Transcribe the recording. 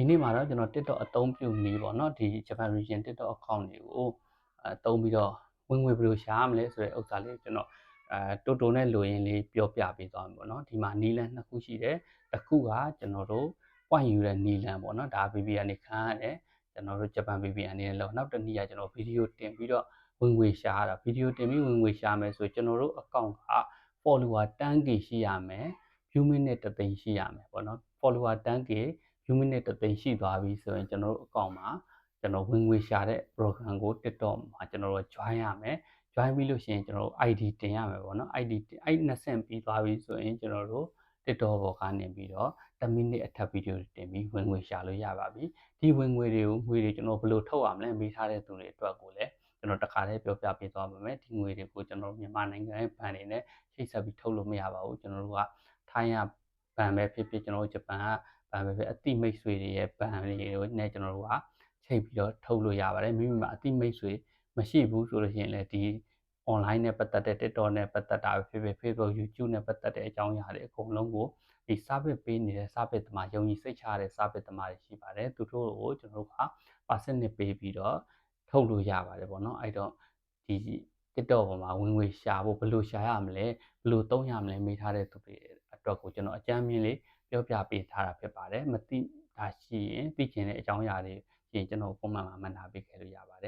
ဒီနေ့မှာတော့ကျွန်တော် TikTok အသုံးပြုနေပေါ့နော်ဒီ Japan Region TikTok account တွေကိုအဲသုံးပြီးတော့ဝင်ငွေဘယ်လိုရှာရမလဲဆိုတဲ့ဥစ္စာလေးကျွန်တော်အဲတိုတိုနဲ့လိုရင်းလေးပြောပြပေးသွားမယ်ပေါ့နော်ဒီမှာနီလန်နှစ်ခုရှိတယ်တစ်ခုကကျွန်တော်တို့ point ယူတဲ့နီလန်ပေါ့နော်ဒါ VPN နေခံရတယ်ကျွန်တော်တို့ Japan VPN အနေနဲ့လောက်နောက်တစ်နည်းကကျွန်တော်ဗီဒီယိုတင်ပြီးတော့ဝင်ငွေရှာရတာဗီဒီယိုတင်ပြီးဝင်ငွေရှာမယ်ဆိုကျွန်တော်တို့ account က follower 10k ရှိရမယ် view minute တစ်သိန်းရှိရမယ်ပေါ့နော် follower 10k view minute တစ်သိန်းရှိသွားပြီဆိုရင်ကျွန်တော်တို့ account မှာကျွန်တော်ဝင်ငွေရှာတဲ့ program ကို TikTok မှာကျွန်တော်တို့ join ရမယ် join ပြီးလို့ရှိရင်ကျွန်တော်တို့ ID တင်ရမယ်ပေါ့နော် ID တင်အဲ့နှစ်ဆင့်ပြီးသွားပြီဆိုရင်ကျွန်တော်တို့ TikTok ပေါ်ကနေပြီးတော့10မိနစ်အထက်ဗီဒီယိုတင်ပြီးဝင်ငွေရှာလို့ရပါပြီဒီဝင်ငွေတွေကိုငွေတွေကျွန်တော်ဘယ်လိုထုတ်ရမလဲမိထားတဲ့သူတွေအတွက်ကိုလည်းကျွန်တော်တခါတည်းပြောပြပေးသွားပါမယ်ဒီငွေတွေကိုကျွန်တော်မြန်မာနိုင်ငံရဲ့ဘဏ်တွေနဲ့ချိတ်ဆက်ပြီးထုတ်လို့မရပါဘူးကျွန်တော်တို့ကထိုင်းရဘဏ်ပဲဖြစ်ဖြစ်ကျွန်တော်တို့ဂျပန်က ဘဏ်ပဲဖြစ်အတိမိတ်ဆွေတွေရဲ့ဘဏ်တွေကိုနဲ့ကျွန်တော်တို့ကချိတ်ပြီးတော့ထုတ်လို့ရပါတယ်မိမိမှာအတိမိတ်ဆွေမရှိဘူးဆိုလို့ရှိရင်လည်းဒီ online နဲ့ပတ်သက်တဲ့ TikTok နဲ့ပတ်သက်တာဖြစ်ဖြစ် Facebook YouTube နဲ့ပတ်သက်တဲ့အကြောင်းအရာတွေအကုန်လုံးကိုဒီ service ပေးနေတဲ့ service တမားယုံကြည်စိတ်ချရတဲ့ service တမားတွေရှိပါတယ်သူတို့ကိုကျွန်တော်တို့က percent ပေးပြီးတော့ထုတ်လို့ရပါတယ်ပေါ့နော်အဲ့တော့ဒီ TikTok ပေါ်မှာဝင်ငွေရှာဖို့ဘယ်လိုရှာရမလဲဘယ်လိုသုံးရမလဲမေးထားတဲ့သူတွေအတွက်ကိုကျွန်တော်အကြမ်းမြင်လေး ပြောပြပေးထားတာဖြစ်ပါတယ်မသိတာရှိရင်သိချင်တဲ့အကြောင်းအရာတွေရှင်ကျွန်တော် comment မှာမှတ်ထားပေးခဲ့လို့ရပါတယ်